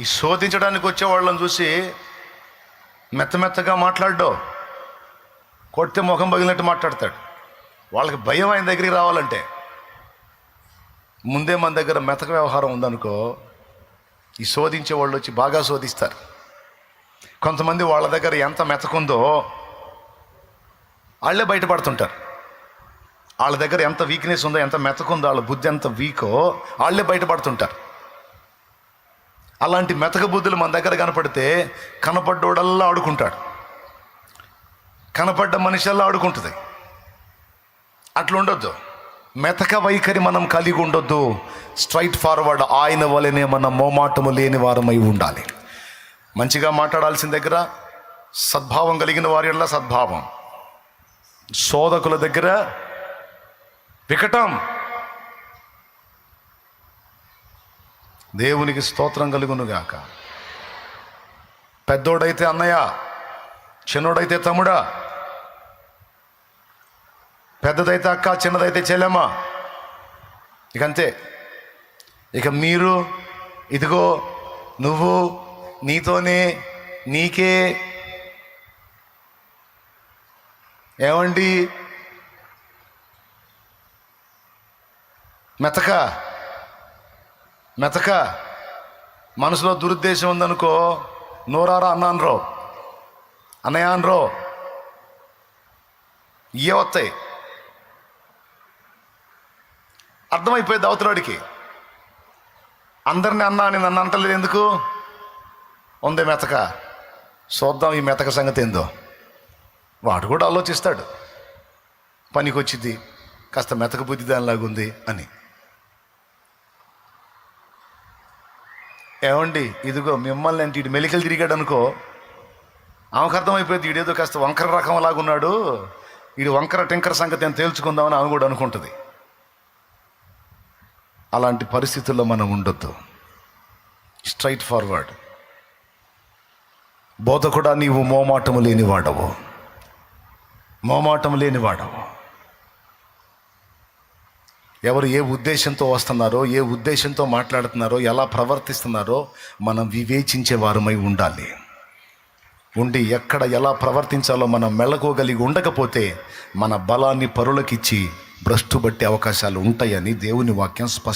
ఈ శోధించడానికి వచ్చే వాళ్ళని చూసి మెత్త మెత్తగా మాట్లాడ్డో కొడితే ముఖం పగిలినట్టు మాట్లాడతాడు. వాళ్ళకి భయం ఆయన దగ్గరికి రావాలంటే. ముందే మన దగ్గర మెతక వ్యవహారం ఉందనుకో ఈ శోధించే వాళ్ళు వచ్చి బాగా శోధిస్తారు. కొంతమంది వాళ్ళ దగ్గర ఎంత మెతకుందో వాళ్ళే బయటపడుతుంటారు. వాళ్ళ దగ్గర ఎంత వీక్నెస్ ఉందో ఎంత మెతకుందో వాళ్ళ బుద్ధి ఎంత వీకో వాళ్ళే బయటపడుతుంటారు. అలాంటి మెతక బుద్ధులు మన దగ్గర కనపడితే కనపడ్డోడల్లా ఆడుకుంటాడు. కనపడ్డ మనిషిల్లా ఆడుకుంటుంది. అట్లా ఉండొద్దు మెతక వైఖరి మనం కలిగి ఉండొద్దు. స్ట్రైట్ ఫార్వర్డ్ ఆయన వలనే మన మోమాటము లేని వారమై ఉండాలి. మంచిగా మాట్లాడాల్సిన దగ్గర సద్భావం కలిగిన వారి సద్భావం. శోధకుల దగ్గర వికటం. దేవునికి స్తోత్రం కలుగునుగాక. పెద్దోడైతే అన్నయ్య చిన్నోడైతే తమ్ముడా పెద్దదైతే అక్క చిన్నదైతే చెల్లెమ్మ. ఇక అంతే ఇక మీరు ఇదిగో నువ్వు నీతోనే నీకే. ఏమండి? మెతక. మెతక. మనసులో దురుద్దేశం ఉందనుకో నోరారా అన్నాను రో అన్నయ్య అనరో. ఇవే వస్తాయి. అర్థమైపోయేది అవతలాడికి అందరిని అన్నా అని నన్ను అంటలేదు ఎందుకు? ఉంది మెతక. చూద్దాం ఈ మెతక సంగతి ఏందో. వాడు కూడా ఆలోచిస్తాడు. పనికొచ్చింది కాస్త మెతక బుద్ధి దానిలాగుంది అని. ఏమండి ఇదిగో మిమ్మల్ని అంటే ఇటు మెలికలు తిరిగాడు అనుకో. ఆమెకు అర్థమైపోయింది ఇడేదో కాస్త వంకర రకం లాగున్నాడు ఈడు వంకర టెంకర సంగతి అని తేల్చుకుందామని ఆమె కూడా అనుకుంటుంది. అలాంటి పరిస్థితుల్లో మనం ఉండొద్దు. స్ట్రైట్ ఫార్వర్డ్ బోధ కూడా నీవు మోమాటము లేని వాడవు మోమాటం లేని వాడవు ఎవరు ఏ ఉద్దేశంతో వస్తున్నారో ఏ ఉద్దేశంతో మాట్లాడుతున్నారో ఎలా ప్రవర్తిస్తున్నారో మనం వివేచించే వారమై ఉండాలి. ఉండి ఎక్కడ ఎలా ప్రవర్తించాలో మనం మెళ్ళకోగలిగి ఉండకపోతే మన బలాన్ని పరులకిచ్చి భ్రష్టు బట్టే అవకాశాలు ఉంటాయని దేవుని వాక్యం స్పష్టం